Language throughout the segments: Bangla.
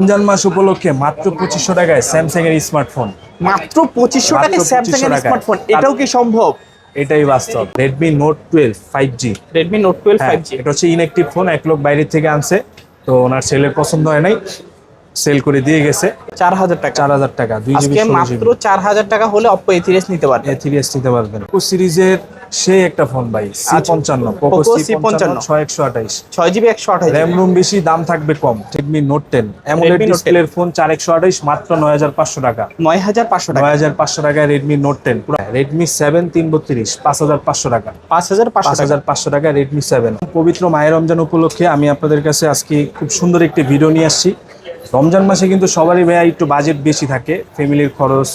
রমজান মাস উপলক্ষে মাত্র পঁচিশশো টাকায় স্যামসাং এর স্মার্টফোন মাত্র পঁচিশশো টাকায় স্যামসাং এর। স্মার্টফোন এটাও কি সম্ভব? এটাই বাস্তব। Redmi Note twelve five G Redmi Note twelve five G এটা হচ্ছে ইনএক্টিভ ফোন এক লোক বাইরের থেকে আনছে। তো ওনার সেলের পছন্দ হয় নাই সেল করে দিয়ে গেছে। চার হাজার টাকা। চার হাজার টাকা দুই জিবি মাত্র চার হাজার টাকা হলে অপ্পো এ নিতে পারবেন পারবে এথিরিয়াস নিতে পারবেন। পোকো সিরিজের সে একটা ফোন ভাই সি আচ্ছা। পঞ্চান্ন পোকো সি পঞ্চান্ন। ছয় একশো আঠাইশ। ছয় জিবি একশো আঠাশ র্যাম রুম বেশি দাম থাকবে কম। Redmi Note ten AMOLED Redmi Note 10 ডিসপ্লের ফোন চার একশো আঠাইশ মাত্র নয় হাজার পাঁচশো টাকা। নয় হাজার পাঁচশো টাকা। নয় হাজার পাঁচশো টাকায় Redmi Note ten Redmi seven তিন বত্রিশ পাঁচ হাজার পাঁচশো টাকা। পাঁচ হাজার পাঁচশো পাঁচ হাজার পাঁচশো টাকা রেডমি সেভেন পবিত্র মায়ের রমজান উপলক্ষে আমি আপনাদের কাছে আজকে খুব সুন্দর একটি ভিডিও নিয়ে আসছি। রমজান মাসে কিন্তু সবারই ভাইয়া একটু বাজেট বেশি থাকে। ফ্যামিলির খরচ,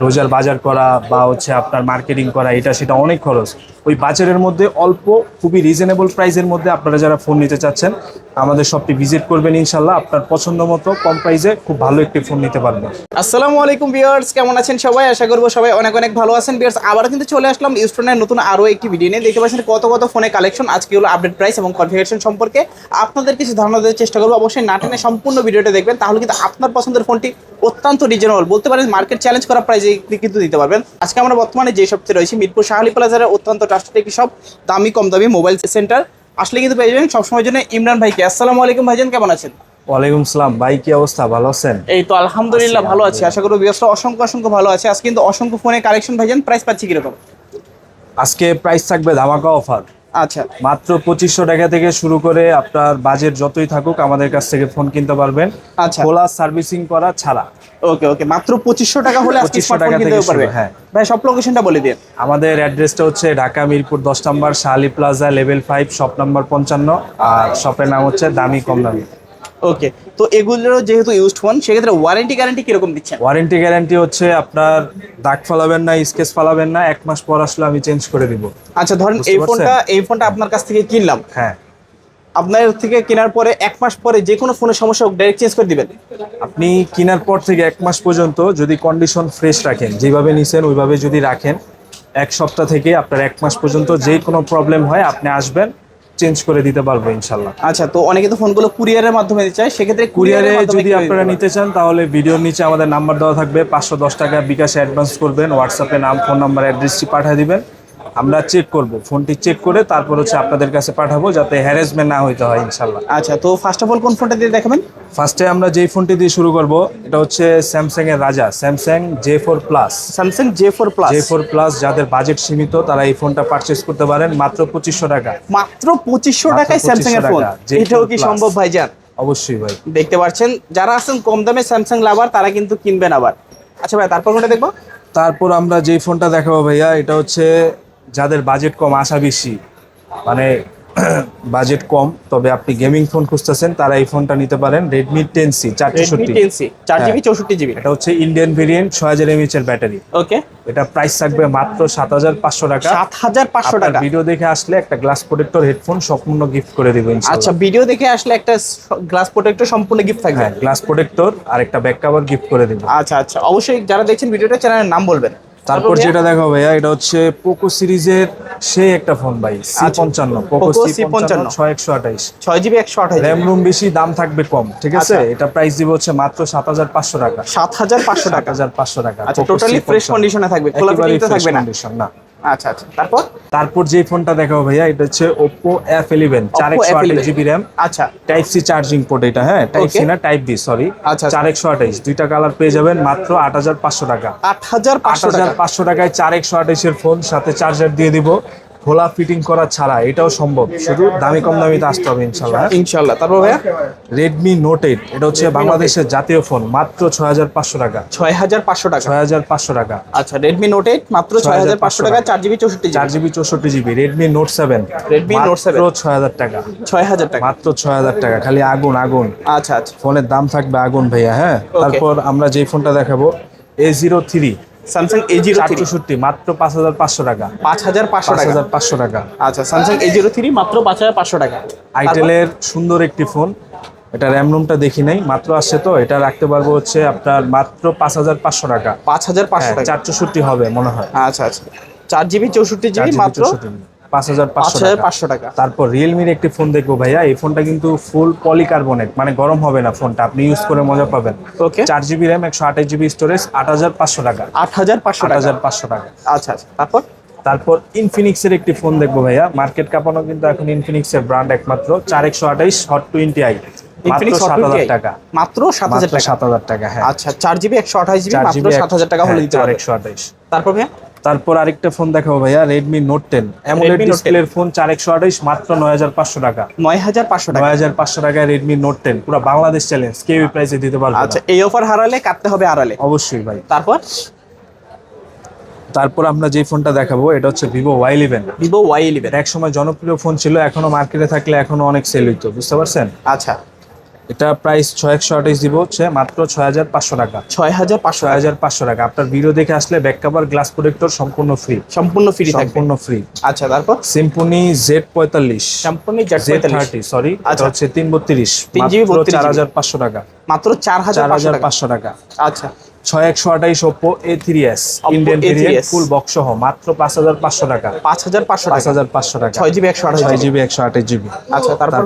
রোজার বাজার করা বা হচ্ছে আপনার মার্কেটিং করা, এটা সেটা অনেক খরচ। ওই বাজারের মধ্যে অল্প, খুবই রিজনেবল প্রাইসের মধ্যে আপনারা যারা ফোন নিতে চাচ্ছেন, আমাদের শপটি ভিজিট করবেন ইনশাল্লাহ। আপনার পছন্দ মতো কম প্রাইসে খুব ভালো একটি ফোন নিতে পারবেন। আসসালামু আলাইকুম ভিউয়ার্স কেমন আছেন সবাই? আশা করব সবাই অনেক অনেক ভালো আছেন। ভিউয়ার্স আবার কিন্তু চলে আসলাম ইউস্টনের নতুন আরও একটি ভিডিও নিয়ে। দেখতে পাচ্ছেন কত কত ফোনে কালেকশন আজকে হলো আপডেট প্রাইস এবং কনফিগারেশন সম্পর্কে। আপনাদের কিছু ধারণা দেওয়ার চেষ্টা করব। অবশ্যই নাটেনে সম্পূর্ণ ভিডিওটা দেখবেন, তাহলে কিন্তু আপনার পছন্দের ফোনটি অত্যন্ত রিজনেবল বলতে পারেন মার্কেট চ্যালেঞ্জ করা প্রাইজে কিন্তু দিতে পারবেন। আজকে আমরা বর্তমানে যে সবচেয়ে রয়েছে, মিরপুর শাহালি প্লাজারের অত্যন্ত ট্রাস্টেড একটি সব দামি কম দামি মোবাইল সেন্টার আসলে কিন্তু পেয়ে যাবেন সবসময়ের জন্য ইমরান ভাইকে। আসসালামু আলাইকুম ভাইজান কেমন আছেন? ওয়ালাইকুম সালাম ভাই কি অবস্থা ভালো আছেন? এই তো আলহামদুলিল্লাহ ভালো আছি। আশা করি ব্যবসা অসংখ্য অসংখ্য ভালো আছে। আজকে কিন্তু অসংখ্য ফোনে কালেকশন ভাইজান প্রাইস পাচ্ছি কীরকম? আজকে প্রাইস থাকবে ধামাকা অফার আচ্ছা। মাত্র পঁচিশশো টাকা থেকে শুরু করে আপনার বাজেট যতই থাকুক আমাদের কাছ থেকে ফোন কিনতে পারবেন। আচ্ছা। খোলা সার্ভিসিং করা ছাড়া। ওকে ওকে মাত্র পঁচিশশো টাকা হলে আজকে স্মার্টফোন কিনতে পারবে। হ্যাঁ। ভাই সব লোকেশনটা বলে দিন। আমাদের অ্যাড্রেসটা হচ্ছে ঢাকা মিরপুর দশ number Shahali plaza level five shop number পঞ্চান্ন। আর শপের নাম হচ্ছে দামি কম দামি। ওকে তো এগুলোরও যেহেতু ইউজড ফোন সেক্ষেত্রে ওয়ারেন্টি গ্যারান্টি কীরকম দিচ্ছেন? ওয়ারেন্টি গ্যারান্টি হচ্ছে আপনার দাগ ফালাবেন না স্কেচ ফালাবেন না এক মাস পর আসলে আমি চেঞ্জ করে দিব। আচ্ছা ধরেন এই ফোনটা এই ফোনটা আপনার কাছ থেকে কিনলাম। হ্যাঁ। আপনার থেকে কেনার পরে এক মাস পরে যে কোনো ফোনের সমস্যা হোক ডাইরেক্ট চেঞ্জ করে দিবেন। আপনি কেনার পর থেকে এক মাস পর্যন্ত যদি কন্ডিশন ফ্রেশ রাখেন যেভাবে নিছেন ওইভাবে যদি রাখেন এক সপ্তাহ থেকে আপনার এক মাস পর্যন্ত যে কোনো প্রবলেম হয় আপনি আসবেন চেঞ্জ করে দিতে পারব ইনশাল্লাহ। আচ্ছা তো অনেকে তো ফোনগুলো কুরিয়ারের মাধ্যমে দিতে চায় সেক্ষেত্রে কুরিয়ারে যদি আপনারা নিতে চান তাহলে ভিডিওর নিচে আমাদের নাম্বার দেওয়া থাকবে পাঁচশো দশ টাকা বিকাশে অ্যাডভান্স করবেন হোয়াটসঅ্যাপে নাম ফোন নাম্বার অ্যাড্রেসটি পাঠিয়ে দিবেন। আমরা চেক করব। ফোনটি চেক করে তারপর হচ্ছে আপনাদের কাছে পাঠাবো যাতে হ্যারাসমেন্ট না হইতে হয় ইনশাল্লাহ আচ্ছা তো ফার্স্ট অফ অল কোন ফোনটা দিয়ে দেখাবেন? ফার্স্টে আমরা যেই ফোনটি দিয়ে শুরু করব এটা হচ্ছে স্যামসাং এর রাজা Samsung J four plus Samsung J four plus J four plus যাদের বাজেট সীমিত তারা এই ফোনটা পারচেস করতে পারেন মাত্র পঁচিশশো টাকা। মাত্র পঁচিশশো টাকায় স্যামসাং এর ফোন এটাও কি। সম্ভব ভাইজান? অবশ্যই ভাই। দেখতে পাচ্ছেন যারা আছেন কম দামে স্যামসাং লাভার তারা কিন্তু কিনবেন আবার। আচ্ছা ভাই তারপর কোনটা দেখব? তারপর আমরা যেই ফোনটা দেখাবো ভাইয়া এটা হচ্ছে যাদের বাজেট কম আশা বেশি মানে বাজেট কম তবে আপনি গেমিং ফোন খুঁজতেছেন তারা এই ফোনটা নিতে পারেন রেডমি টেন সি চারশোষট্টি চার জিবি হ্যাঁ। চৌষট্টি জিবি এটা হচ্ছে ইন্ডিয়ান ভেরিয়েন্ট ছয় হাজার এমএচ এর ব্যাটারি ওকে এটা প্রাইস থাকবে মাত্র সাত হাজার পাঁচশো টাকা। সাত হাজার পাঁচশো টাকা। ভিডিও দেখে আসলে একটা গ্লাস প্রোটেক্টর হেডফোন সম্পূর্ণ গিফট করে দিব আচ্ছা ভিডিও দেখে আসলে একটা গ্লাস প্রোটেক্টর সম্পূর্ণ গিফট থাকবে। হ্যাঁ গ্লাস প্রোটেক্টর আর একটা ব্যাক কভার গিফট করে দিব। আচ্ছা আচ্ছা। অবশ্যই যারা দেখছেন ভিডিওটা চ্যানেলের নাম বলবেন। তারপর যেটা দেখো ভাইয়া এটা হচ্ছে পোকো সিরিজের সেই একটা ফোন ভাই সি আচ্ছা। পঞ্চান্ন পোকো সি পঞ্চান্ন ছয় একশো আঠাইশ। ছয় জিবি একশো আঠাইশ। র্যাম রুম বেশি দাম থাকবে কম ঠিক আছে? আচ্ছা। এটা প্রাইস দিব হচ্ছে মাত্র সাত হাজার পাঁচশো টাকা। সাত হাজার পাঁচশো টাকা। হাজার পাঁচশো টাকা টোটালি C55 ফ্রেশ কন্ডিশনে থাকবে খোলা থাকবে না। আচ্ছা আচ্ছা। তারপর? তারপর যে ফোনটা দেখাবো ভাইয়া এটা হচ্ছে Oppo একশো আঠাশ জিবি র্যাম আচ্ছা। টাইপ সি চার্জিং পোর্ট এটা হ্যাঁ? টাইপ সি না টাইপ বি সরি আচ্ছা, চার একশো আঠাইশ দুইটা কালার পেয়ে যাবেন মাত্র আট হাজার পাঁচশো টাকা। আট হাজার আট পাঁচশো টাকা। টাকায় চার একশো আঠাইশের ফোন সাথে চার্জার দিয়ে দিব। খোলা ফিটিং করা ছাড়া এটাও সম্ভব। শুধু দামি কম দামিতে আসতে হবে ইনশাল্লাহ ইনশাল্লাহ তারপর ভাইয়া? রেডমি নোট এইট এটা হচ্ছে বাংলাদেশের জাতীয় ফোন মাত্র ছয় হাজার পাঁচশো টাকা। ছয় হাজার পাঁচশো টাকা? ছয় হাজার পাঁচশো টাকা। আচ্ছা রেডমি নোট এইট মাত্র ছয় হাজার পাঁচশো টাকা। চার জিবি চৌষট্টি চার জিবি চৌষট্টি GB Redmi Note seven Note 7 মাত্র ছয় হাজার টাকা। ছয় হাজার টাকা। মাত্র ছয় হাজার টাকা খালি আগুন আগুন। আচ্ছা আচ্ছা। ফোনের দাম থাকবে আগুন ভাইয়া হ্যাঁ? তারপর আমরা যে ফোনটা দেখাবো A zero three Samsung A zero চৌষট্টি মাত্র পাঁচ হাজার পাঁচশো টাকা। পাঁচ হাজার পাঁচশো টাকা? হাজার পাঁচশো টাকা। আচ্ছা স্যামসাং এ জিরো থ্রি মাত্র পাঁচ হাজার পাঁচশো টাকা। আইটেলের সুন্দর একটি ফোন এটা র্যাম রুমটা দেখি নাই মাত্র আসছে তো। এটা রাখতে পারব হচ্ছে আপনার মাত্র পাঁচ হাজার পাঁচশো টাকা। পাঁচ হাজার পাঁচশো টাকা। চার চৌষট্টি হবে মনে হয়। আচ্ছা আচ্ছা। চার জিবি চৌষট্টি জিবি মাত্র 64 GB পাঁচ হাজার পাঁচশো টাকা। পাঁচশো টাকা। তারপর রিয়েলমির একটি ফোন দেখব ভাইয়া। এই ফোনটা কিন্তু ফুল পলিকার্বনেট মানে গরম হবে না ফোনটা আপনি ইউজ করে মজা পাবেন। ওকে চার জিবি র্যাম একশো আঠাশ জিবি স্টোরেজ আট হাজার পাঁচশো টাকা। আট হাজার পাঁচশো আট হাজার পাঁচশো টাকা। আচ্ছা আচ্ছা। তারপর? তারপর ইনফিনিক্সের একটি ফোন দেখব ভাইয়া। মার্কেট কাপানো কিন্তু এখন ইনফিনিক্সের ব্র্যান্ড একমাত্র। চার একশো আঠাইশ হট টোয়েন্টি আই মাত্র সাত হাজার টাকা। মাত্র সাত হাজার টাকা? হ্যাঁ। আচ্ছা চার জিবি একশো আঠাশ জিবি মাত্র সাত হাজার টাকা হলে দিতে চার একশো আঠাইশ তারপর ভাইয়া? তারপর আরেকটা ফোন দেখাবো ভাইয়া Redmi Note ten AMOLED Redmi Note 10 ডিসপ্লের ফোন চার একশো আঠাইশ মাত্র নয় হাজার পাঁচশো টাকা। নয় হাজার পাঁচশো টাকা। নয় হাজার পাঁচশো টাকায় রেডমি নোট টেন পুরো বাংলাদেশ চ্যালেঞ্জ কেউ প্রাইসে দিতে পারবে আচ্ছা এই অফার হারালে কাটতে হবে আড়ালে। অবশ্যই ভাই। তারপর? তারপর আমরা যে ফোনটা দেখাবো এটা হচ্ছে Vivo Y eleven Vivo Y eleven এক সময় জনপ্রিয় ফোন ছিল এখনও মার্কেটে থাকলে এখনও অনেক সেল হইতো বুঝতে পারছেন? আচ্ছা। এটা প্রাইস ছয় একশো আঠাইশ দিব হচ্ছে মাত্র ছয় হাজার পাঁচশো টাকা। ছয় হাজার পাঁচশো ছয় হাজার পাঁচশো টাকা। আপনার ভিডিও দেখে আসলে ব্যাক কাভার গ্লাস প্রোটেক্টর সম্পূর্ণ ফ্রি সম্পূর্ণ ফ্রি সম্পূর্ণ ফ্রি আচ্ছা তারপর? সিম্পনি জেড পঁয়তাল্লিশ। সম্পূর্ণ জেড থার্টি সরি আচ্ছা। হচ্ছে তিন বত্রিশ। 3 GB, 32 চার হাজার পাঁচশো টাকা। মাত্র চার হাজার পাঁচশো টাকা। আচ্ছা। ছয় একশো আঠাইশ Oppo A three S Indian full box সহ মাত্র পাঁচ হাজার পাঁচশো টাকা। পাঁচ হাজার পাঁচশো পাঁচ হাজার পাঁচশো টাকা। ছয় জিবি একশো আঠাশ ছয় জিবি। একশো আঠাশ জিবি। আচ্ছা তারপর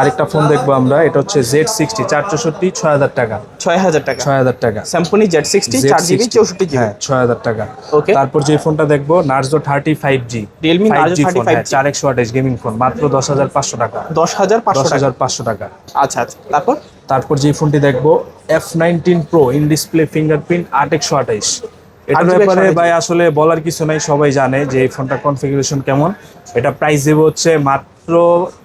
আরেকটা ফোন দেখব আমরা এটা হচ্ছে জেড সিক্সটি চার চৌষট্টি ছয় হাজার টাকা। ছয় হাজার টাকা। ছয় হাজার টাকা। স্যামসুনি জেড সিক্সটি চার জিবি চৌষট্টি জিবি। হ্যাঁ ছয় হাজার টাকা। ওকে তারপর যে ফোনটা দেখব Narzo thirty five G Realme Narzo 35G phone হ্যাঁ, চার একশো আঠাশ গেমিং ফোন মাত্র দশ হাজার পাঁচশো টাকা। দশ হাজার পাঁচশো হাজার পাঁচশো টাকা। আচ্ছা আচ্ছা। তারপর? তারপর যে ফোনটি দেখব F nineteen Pro in display fingerprint আট একশো আঠাইশ। এটার ব্যাপারে ভাই আসলে বলার কিছু নাই সবাই জানে যে এই ফোনটা কনফিগারেশন কেমন। এটা প্রাইস দেবো হচ্ছে মাত্র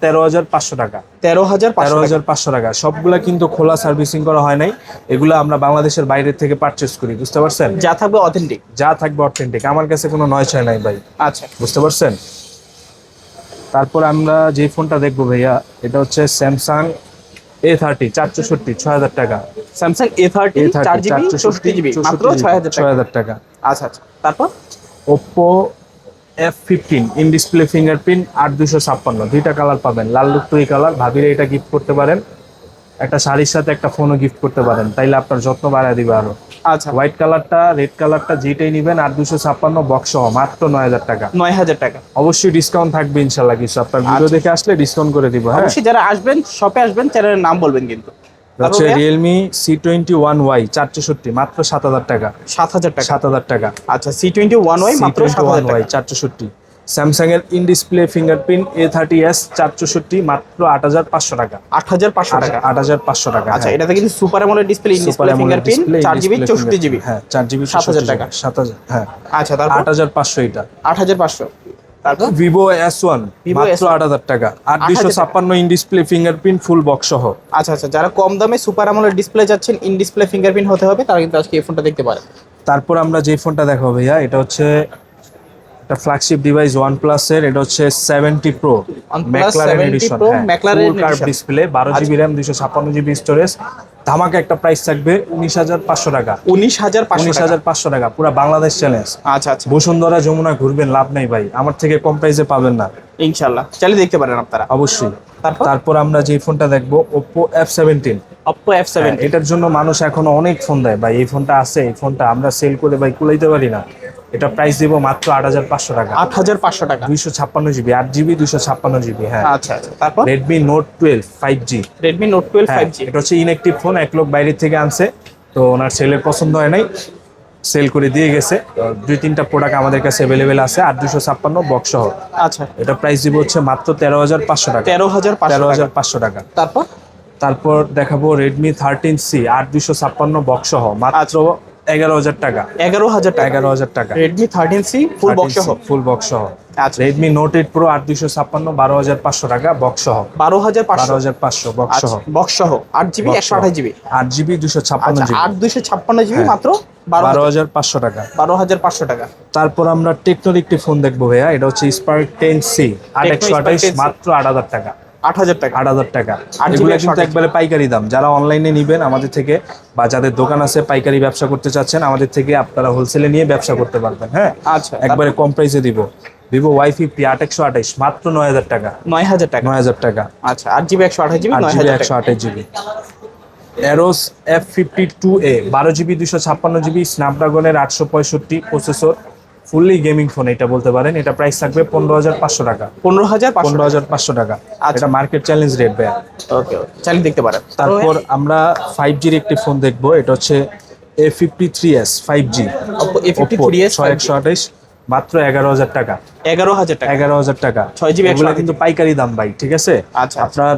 তেরো হাজার পাঁচশো টাকা। তেরো হাজার তেরো হাজার পাঁচশো টাকা। সবগুলা কিন্তু খোলা সার্ভিসিং করা হয় নাই। এগুলো আমরা বাংলাদেশের বাইরে থেকে পারচেস করি বুঝতে পারছেন? যা থাকবে অথেন্টিক যা থাকবে অথেন্টিক আমার কাছে কোনো নয় ছয় নাই ভাই। আচ্ছা। বুঝতে পারছেন? তারপর আমরা যে ফোনটা দেখব ভাইয়া এটা হচ্ছে স্যামসাং এ থার্টি চারশোষট্টি ছয় হাজার টাকা স্যামসাং এ থার্টি চার জিবি চৌষট্টি জিবি মাত্র ছয় হাজার ছয় হাজার টাকা। আচ্ছা আচ্ছা। তারপর? Oppo F fifteen in display fingerprint আট দুশো ছাপ্পান্ন। দুইটা কালার পাবেন। লাল লুকটুই কালার ভাবিরে এটা গিফট করতে পারেন। একটা শাড়ির সাথে একটা ফোনও গিফট করতে পারেন। তাইলে আপনার যত্ন বাড়ায় দিবে আরও। আচ্ছা। হোয়াইট কালারটা রেড কালারটা যেটাই নিবেন আট দুশো ছাপ্পান্ন বক্স সহ মাত্র নয় হাজার টাকা। নয় হাজার টাকা। অবশ্যই ডিসকাউন্ট থাকবে ইনশাল্লাহ কিছু। আপনার ভিডিও আচ্ছা। দেখে আসলে ডিসকাউন্ট করে দিব হ্যাঁ। অবশ্যই যারা আসবেন শপে আসবেন চ্যানেলের নাম বলবেন কিন্তু। হচ্ছে Realme C twenty one Y চার চৌষট্টি মাত্র সাত হাজার টাকা। সাত হাজার টাকা। সাত হাজার টাকা। আচ্ছা সি টোয়েন্টি ওয়ান ওয়াই মাত্র সাত হাজার ওয়াই টাকা। এর in display fingerprint A thirty S চার চৌষট্টি মাত্র আট হাজার পাঁচশো টাকা। আট হাজার পাঁচশো টাকা? আট হাজার পাঁচশো টাকা আচ্ছা এটাতে কিন্তু super AMOLED display in display fingerprint চার জিবি চৌষট্টি জিবি হ্যাঁ চার জিবি 7,000 টাকা। সাত হাজার হ্যাঁ। আচ্ছা তারপর? আট হাজার পাঁচশো এটা আট হাজার পাঁচশো। তারপর? ভিভো এস ওয়ান Vivo মাত্র S1 আট হাজার টাকা। 8,000 দুশো টাকা। ছাপ্পান্ন in display fingerprint full box সহ। আচ্ছা আচ্ছা যারা কম দামে সুপার অ্যামোলেড ডিসপ্লে যাচ্ছেন ইন ডিসপ্লে ফিঙ্গারপ্রিন্ট হতে হবে তারা কিন্তু আজকে এই ফোনটা দেখতে পারেন। তারপর আমরা যে ফোনটা দেখাবো ভাইয়া এটা হচ্ছে একটা ফ্ল্যাগশিপ ডিভাইস ওয়ানের এটা হচ্ছে seventy Pro OnePlus McLaren edition Pro McLaren curve display বারো জিবি র্যাম দুশো ছাপ্পান্ন জিবি স্টোরেজ ধামাকা একটা প্রাইস থাকবে উনিশ হাজার পাঁচশো টাকা। উনিশ হাজার উনিশ হাজার পাঁচশো টাকা পুরো বাংলাদেশ চ্যালেঞ্জ আচ্ছা আচ্ছা। বসুন্ধরা যমুনা ঘুরবেন লাভ নাই ভাই আমার থেকে কম প্রাইসে পাবেন না। ইনশাল্লাহ চালিয়ে দেখতে পারেন আপনারা। অবশ্যই। তারপর? আমরা যে ফোনটা দেখব Oppo F seventeen Oppo F seven এটার জন্য মানুষ এখনও অনেক ফোন দেয়। ভাই এই ফোনটা আছে এই ফোনটা আমরা সেল করে ভাই কুলাইতে পারি না। এটা প্রাইস দিব মাত্র আট হাজার পাঁচশো টাকা। আট হাজার পাঁচশো টাকা। দুইশো ছাপ্পান্ন জিবি আট জিবি দুইশো ছাপ্পান্ন জিবি হ্যাঁ। আচ্ছা আচ্ছা। তারপর? Redmi Note twelve five G Redmi Note twelve five G এটা হচ্ছে ইনএক্টিভ ফোন এক লোক বাইরে থেকে আনছে। তো ওনার সেলের পছন্দ হয় নাই। সেল করে দিয়ে গেছে। দুই তিনটা প্রোডাক্ট আমাদের কাছে অ্যাভেলেবেল আছে আর দুশো ছাপ্পান্ন বক্স সহ। আচ্ছা। এটা প্রাইস দিব হচ্ছে মাত্র তেরো হাজার পাঁচশো টাকা। তেরো হাজার তেরো টাকা। হাজার পাঁচশো টাকা। তারপর? তারপর দেখাবো রেডমি থার্টিন সি আট দুশো ছাপ্পান্ন বক্স সহ। মাত্র এগারো হাজার টাকা। এগারো হাজার টাকা। এগারো হাজার টাকা। Redmi thirteen C full box সহ। ফুল বক্স সহ। আচ্ছা। রেডমি নোট এইট প্রো আট দুশো ছাপ্পান্ন বারো হাজার পাঁচশো টাকা বক্স সহ। বারো হাজার বারো হাজার পাঁচশো বক্স আচ্ছা সহ। বক্স সহ। আট জিবি একশো। আঠাশ জিবি আট জিবি দুশো ছাপ্পান্ন আচ্ছা জিবি আট দুইশো ছাপ্পান্ন জিবি হ্যাঁ। মাত্র বারো হাজার পাঁচশো টাকা। বারো হাজার পাঁচশো টাকা। তারপর আমরা টেকনোর একটি ফোন দেখব ভাইয়া। এটা হচ্ছে স্পার্ক টেন সি আট একশো 10C মাত্র আট হাজার টাকা। আট হাজার টাকা। আট হাজার টাকা। এগুলো কিন্তু একবারে পাইকারি দাম। যারা অনলাইনে নিবেন আমাদের থেকে বা যাদের দোকান আছে পাইকারি ব্যবসা করতে চাচ্ছেন আমাদের থেকে আপনারা হোলসেলে নিয়ে ব্যবসা করতে পারবেন হ্যাঁ? আচ্ছা একবারে কম প্রাইসে দিব। ভিভো ওয়াই ফিফটি আট একশো আঠাইশ মাত্র নয় হাজার টাকা। নয় হাজার টাকা। নয় হাজার টাকা। আচ্ছা আট জিবি একশো আঠাশ জিবি নয় জিবি হাজার একশো আঠাশ GB Arrows F fifty two A বারো জিবি দুশো ছাপ্পান্ন জিবি স্ন্যাপড্রাগনের আটশো পঁয়ষট্টি প্রসেসর ফুললি গেমিং ফোন এটা বলতে পারেন। এটা প্রাইস থাকবে পনেরো হাজার পাঁচশো টাকা। পনেরো হাজার পনেরো হাজার পাঁচশো টাকা। আচ্ছা। এটা মার্কেট চ্যালেঞ্জ রেট ভাইয়া। ওকে চালিয়ে দেখতে পারেন। তারপর আমরা ফাইভ জির একটি ফোন দেখব। এটা হচ্ছে A fifty three S five G Oppo A53s ছয় একশো আঠাইশ মাত্র এগারো হাজার টাকা। এগারো হাজার টাকা। এগারো হাজার টাকা। 6GB এগুলো কিন্তু পাইকারি দাম ভাই ঠিক আছে? আচ্ছা। আপনার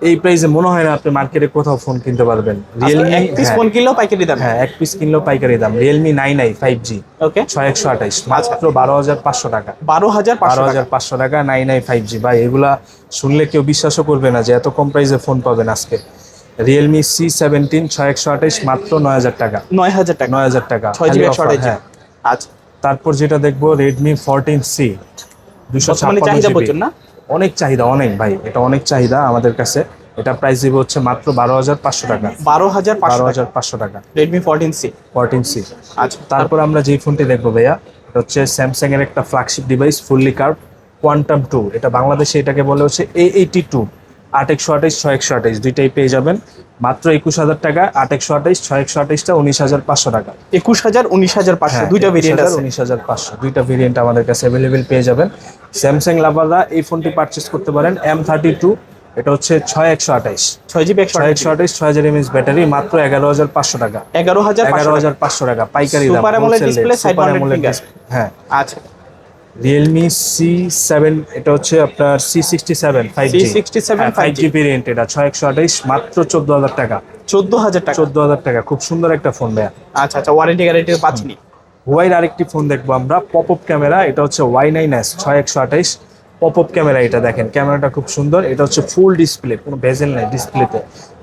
এই প্রাইসে মনে হয় না আপনি মার্কেটে কোথাও ফোন কিনতে পারবেন। রিয়েলমি এক পিস ফোন কিনলেও পাইকারি দাম? হ্যাঁ এক পিস কিনলেও পাইকারি দাম। Realme nine I five G okay ছয় একশো আঠাইশ মাত্র বারো হাজার পাঁচশো টাকা। বারো হাজার বারো হাজার পাঁচশো টাকা নাইন আই ফাইভ জি ভাই এগুলা শুনলে কেউ বিশ্বাসও করবে না যে এত কম প্রাইসে ফোন পাবেন আজকে। রিয়েলমি সি সেভেন্টিন ছয় একশো আঠাইশ মাত্র নয় হাজার টাকা। নয় হাজার টাকা। নয় হাজার টাকা। ছয় জিবি একশো হ্যাঁ। আচ্ছা। তারপর যেটা দেখব রেডমি ফোরটিন সি দুশো চাহিদা প্রচুর না? অনেক চাহিদা অনেক ভাই এটা অনেক চাহিদা আমাদের কাছে। এটা প্রাইস দিব হচ্ছে মাত্র বারো হাজার পাঁচশো টাকা। বারো হাজার বারো হাজার পাঁচশো টাকা। Redmi fourteen C fourteen C আচ্ছা। তারপর আমরা যেই ফোনটি দেখব ভাইয়া এটা হচ্ছে স্যামসাং এর একটা flagship device fully curve quantum two এটা বাংলাদেশে এটাকে বলে হচ্ছে এ এইটি টু আট একশো আঠাইশ ছয় একশো আঠাইশ দুইটাই পেয়ে যাবেন। মাত্র একুশ হাজার টাকা আট একশো আঠাইশ ছয় একশো আঠাইশটা উনিশ হাজার পাঁচশো টাকা। একুশ হাজার উনিশ হাজার পাঁচশো হ্যাঁ, দুইটা ভেরিয়েন্ট আছে। উনিশ হাজার পাঁচশো দুইটা ভেরিয়েন্ট আমাদের কাছে অ্যাভেলেবেল পেয়ে যাবেন। স্যামসাং লাভাররা এই ফোনটি পারচেস করতে পারেন এম থার্টি টু এটা হচ্ছে ছয় একশো আঠাইশ ছয় জিবি একশো ছয় একশো আঠাইশ ছয় হাজার এমএস ব্যাটারি মাত্র এগারো হাজার পাঁচশো টাকা। এগারো হাজার এগারো হাজার পাঁচশো টাকা পাইকারি দাম। হ্যাঁ। আচ্ছা। রিয়েলমি সি সেভেন এটা হচ্ছে আপনার C sixty seven five G C67 five 5G G variant এটা ছয় একশো আঠাইশ মাত্র চোদ্দ হাজার টাকা। চোদ্দ হাজার টাকা? চোদ্দ হাজার টাকা খুব সুন্দর একটা ফোন ভাইয়া। আচ্ছা আচ্ছা ওয়ারেন্টি গ্যারেন্টি পাচ্ছিনি হুয়াইয়ের আরেকটি ফোন দেখব আমরা পপ আপ ক্যামেরা এটা হচ্ছে ওয়াই নাইন এস ছয় একশো আঠাইশ পপ আপ ক্যামেরা এটা দেখেন ক্যামেরাটা খুব সুন্দর এটা হচ্ছে ফুল ডিসপ্লে কোনো ভেজেল নেই ডিসপ্লেতে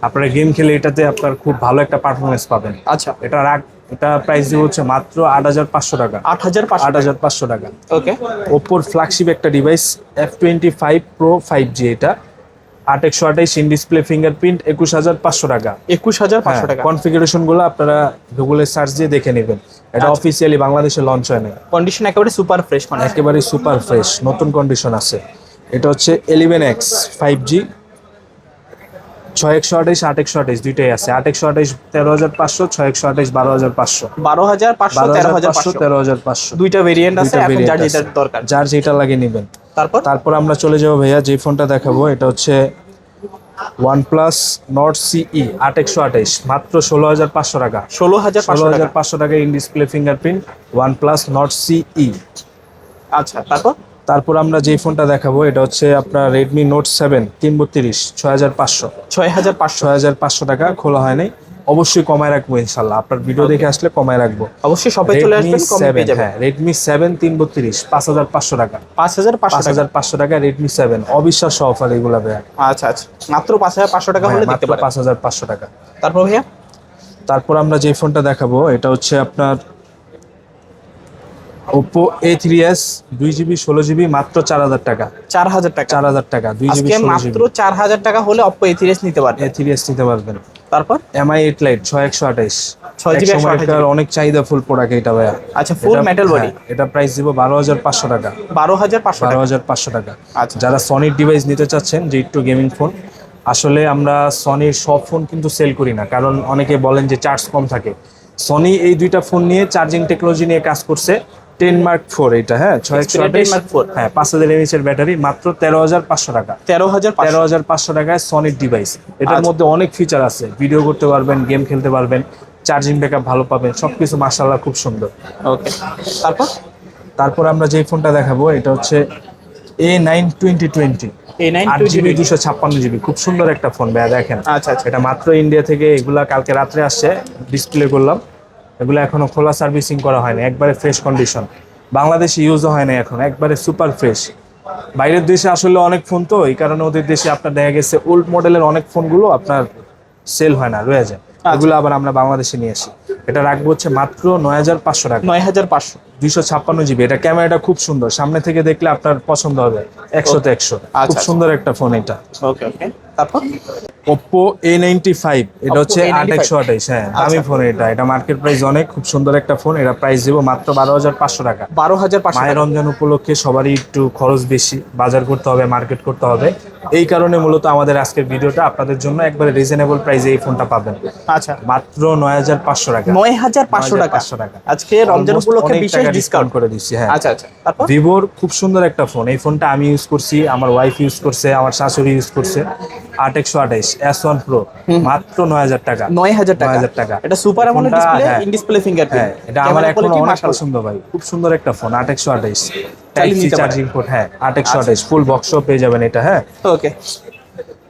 আপনারা গেম খেলে এটাতে আপনার খুব ভালো একটা পারফরমেন্স পাবেন। আচ্ছা। এটা রাখ এটা প্রাইস দিব হচ্ছে মাত্র আট হাজার পাঁচশো টাকা। আট হাজার আট হাজার পাঁচশো টাকা। ওকে ওপোর ফ্ল্যাগশিপ একটা device F twenty five Pro five G এটা। আট একশো আঠাইশ ইন ডিসপ্লে ফিঙ্গারপ্রিন্ট একুশ হাজার পাঁচশো টাকা। একুশ হাজার পাঁচশো টাকা। কনফিগারেশনগুলো আপনারা গুগলে সার্চ দিয়ে দেখে নেবেন। এটা আচ্ছা। অফিসিয়ালি বাংলাদেশে লঞ্চ হয় না কন্ডিশন একেবারে সুপার ফ্রেশ মানে। একেবারে সুপার ফ্রেশ নতুন কন্ডিশন আছে। এটা হচ্ছে এলিভেন এক্স ফাইভ জি ছয় একশো আঠাইশ আট একশো আঠাইশ দুইটাই আছে। আট একশো আঠাইশ তেরো হাজার পাঁচশো ছয় একশো আঠাইশ বারো হাজার পাঁচশো। বারো হাজার পাঁচশো তেরো হাজার পাঁচশো। তেরো হাজার পাঁচশো। দুইটা ভেরিয়েন্ট আছে এখন যার যেটা দরকার। যার যেটা লাগে নেবেন। তারপর? তারপর আমরা চলে যাব ভাইয়া যে ফোনটা দেখাবো এটা হচ্ছে ওয়ানপ্লাস নট সিই আট একশো আঠাইশ মাত্র ষোলো হাজার পাঁচশো টাকা। ষোলো হাজার ষোলো হাজার পাঁচশো টাকা in display fingerprint OnePlus Nord CE আচ্ছা তারপর? তারপর আমরা যে ফোনটা দেখাবো এটা হচ্ছে আপনার রেডমি নোট সেভেন তিন বত্রিশ ছয় হাজার পাঁচশো। ছয় হাজার পাঁচশো। ছয় হাজার পাঁচশো টাকা খোলা হয়নি অবশ্যই কমায় রাখব ইনশাল্লাহ। আপনার ভিডিও দেখে আসলে কমায় রাখব। অবশ্যই শপে চলে আসবেন কমে সেভেন পেয়ে যাবেন। হ্যাঁ রেডমি সেভেন তিন বত্রিশ পাঁচ হাজার পাঁচশো টাকা। পাঁচ হাজার পাঁচশো পাঁচ টাকা হাজার পাঁচশো টাকা রেডমি সেভেন অবিশ্বাস্য অফার এগুলো ভাইয়া। আচ্ছা আচ্ছা। মাত্র পাঁচ হাজার পাঁচশো টাকা হলে হ্যাঁ, পারেন। পাঁচ হাজার পাঁচশো টাকা। তারপর ভাইয়া? তারপর আমরা যে ফোনটা দেখাবো এটা হচ্ছে আপনার ওপো এ থ্রি এস দুই জিবি ষোলো জিবি মাত্র চার হাজার টাকা। চার হাজার টাকা। চার হাজার টাকা দুই জিবি আজকে মাত্র জিবি চার হাজার টাকা হলে অপ্পো এথিরেস নিতে এ পারবেন থ্রি এস নিতে পারবেন। তারপর? এমআই এইট লাইট ছয় একশো আঠাইশ। 6 GB 128 অনেক চাহিদা ফুল প্রোডাক্ট এটা ভাইয়া। আচ্ছা ফুল মেটাল বডি হ্যাঁ, এটা প্রাইস দিব বারো হাজার পাঁচশো টাকা। বারো হাজার পাঁচশো বারো টাকা হাজার পাঁচশো টাকা। আচ্ছা। যারা সনির ডিভাইস নিতে চাচ্ছেন যে একটু গেমিং ফোন আসলে আমরা সনির সব ফোন কিন্তু সেল করি না। কারণ অনেকে বলেন যে চার্জ কম থাকে। সনি এই দুইটা ফোন নিয়ে চার্জিং টেকনোলজি নিয়ে কাজ করছে। টেন মার্ক ফোর এটা হ্যাঁ? ছয় একশো Xperia 10 Mark হ্যাঁ পাঁচ হাজার এমএচ এর ব্যাটারি মাত্র তেরো হাজার পাঁচশো টাকা। তেরো হাজার তেরো হাজার পাঁচশো টাকায় সনির ডিভাইস এটার আচ্ছা। মধ্যে অনেক ফিচার আছে। ভিডিও করতে পারবেন গেম খেলতে পারবেন চার্জিং ব্যাকআপ ভালো পাবেন সবকিছু মার্শাল্লাহ খুব সুন্দর। ওকে তারপর? তারপর আমরা যে ফোনটা দেখাবো এটা হচ্ছে এ নাইন টোয়েন্টি টোয়েন্টি দুশো ছাপ্পান্ন জিবি খুব সুন্দর একটা ফোন ভাইয়া দেখেন। আচ্ছা আচ্ছা। এটা মাত্র ইন্ডিয়া থেকে এগুলা কালকে রাত্রে আসছে। ডিসপ্লে করলাম। এগুলো এখনও খোলা সার্ভিসিং করা হয়নি একবারে ফ্রেশ কন্ডিশন বাংলাদেশে ইউজও হয় না এখন একবারে সুপার ফ্রেশ বাইরের দেশে আসলে অনেক ফোন তো এই কারণে ওদের দেশে আপনার দেখা গেছে ওল্ড মডেলের অনেক ফোনগুলো আপনার সেল হয় না রয়ে যায়। এগুলো আবার আমরা বাংলাদেশে নিয়ে আসি। এটা রাখব হচ্ছে মাত্র নয় হাজার পাঁচশো টাকা। নয় হাজার পাঁচশো। দুইশো ছাপ্পান্ন জিবি। এটা ক্যামেরাটা খুব সুন্দর সামনে থেকে দেখলে আপনার পছন্দ হবে একশোতে একশো। খুব আচ্ছা। সুন্দর একটা ফোন এটা। ওকে ওকে তারপর? নাইনটি ফাইভ এটা হচ্ছে Oppo আট একশো আঠাইশ হ্যাঁ দামি ফোন এটা এটা মার্কেট প্রাইস অনেক খুব সুন্দর একটা ফোন এটা প্রাইস দেবো মাত্র বারো হাজার পাঁচশো টাকা। বারো হাজার পাঁচশো মায়ের রমজান উপলক্ষে সবারই একটু খরচ বেশি বাজার করতে হবে মার্কেট করতে হবে। এই কারণে মূলত আমাদের আজকের ভিডিওটা আপনাদের জন্য একবারে রিজনেবল প্রাইসে এই ফোনটা পাবেন। আচ্ছা। মাত্র নয় হাজার পাঁচশো টাকা। নয় হাজার পাঁচশো টাকা। 9,500 টাকা। আজকে রমজান উপলক্ষে বিশেষ ডিসকাউন্ট করে দিচ্ছি হ্যাঁ। আচ্ছা আচ্ছা। তারপর? ভিভোর খুব সুন্দর একটা ফোন এই ফোনটা আমি ইউজ করছি আমার ওয়াইফ ইউজ করছে আমার শাশুড়ি ইউজ করছে। আট একশো আঠাইশ এস ওয়ান প্রো মাত্র নয় হাজার টাকা। নয় হাজার টাকা। হাজার টাকা। এটা সুপার আমলের display finger in display fingerprint হ্যাঁ এটা আমার এখন অনেক পছন্দ ভাই। খুব সুন্দর একটা ফোন আট একশো আঠাইশ। চার্জিং পোর্ট হ্যাঁ আট একশো আঠাইশ ফুল বক্সও পেয়ে যাবেন এটা হ্যাঁ। ওকে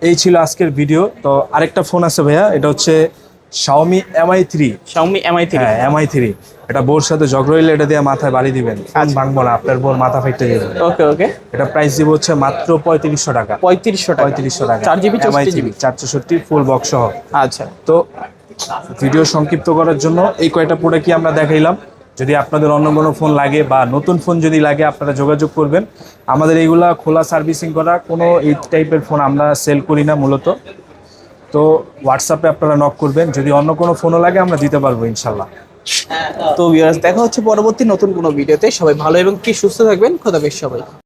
এই ছিল আজকের ভিডিও তো আরেকটা ফোন আছে ভাইয়া এটা হচ্ছে Xiaomi Mi three Xiaomi Mi 3 হ্যাঁ এমআই থ্রি এটা বোর সাথে জগরইলে এটা দিয়ে মাথায় বাড়ি দিবেন। আচ্ছা। ভাঙবো না আপনার বোর মাথা ফেটে যাবে। ওকে ওকে। এটা প্রাইস দিব হচ্ছে মাত্র পঁয়ত্রিশশো টাকা। পঁয়ত্রিশশো টাকা। পঁয়ত্রিশশো টাকা। চার জিবি এমআই থ্রি জিবি চার চৌষট্টি ফুল বক্স সহ। আচ্ছা। তো ভিডিও সংক্ষিপ্ত করার জন্য এই কয়টা প্রোডাক্টই আমরা দেখাইলাম। যদি আপনাদের অন্য কোনো ফোন লাগে বা নতুন ফোন যদি লাগে আপনারা যোগাযোগ করবেন। আমাদের এইগুলা খোলা সার্ভিসিং করা কোনো এই টাইপের ফোন আমরা সেল করি না মূলত। তো হোয়াটসঅ্যাপে আপনারা নক করবেন। যদি অন্য কোনো ফোনও লাগে, আমরা দিতে পারব ইনশাল্লাহ। তো ভিউয়ার্স দেখা হচ্ছে পরবর্তী নতুন কোনো ভিডিওতে সবাই ভালো এবং কি সুস্থ থাকবেন। খোদাবেশ সবাই